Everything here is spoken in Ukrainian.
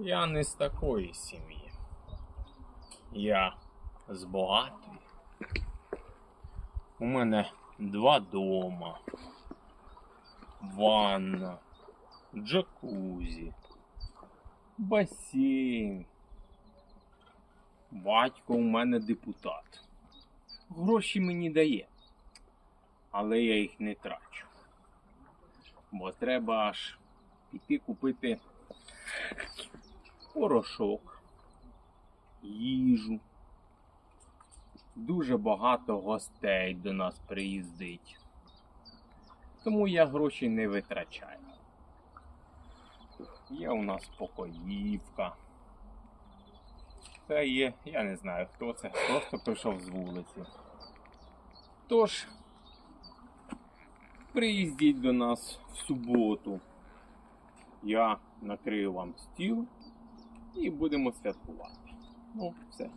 Я не з такої сім'ї. Я з багатої. У мене два дома, ванна, джакузі, басейн. Батько у мене депутат. Гроші мені дає, але я їх не трачу. Бо треба аж піти купити порошок, їжу. Дуже багато гостей до нас приїздить. Тому я гроші не витрачаю. Є у нас покоївка. Це є, я не знаю хто це, просто прийшов з вулиці. Тож, приїздіть до нас в суботу. Я накрию вам стіл і будемо святкувати. Ну, все.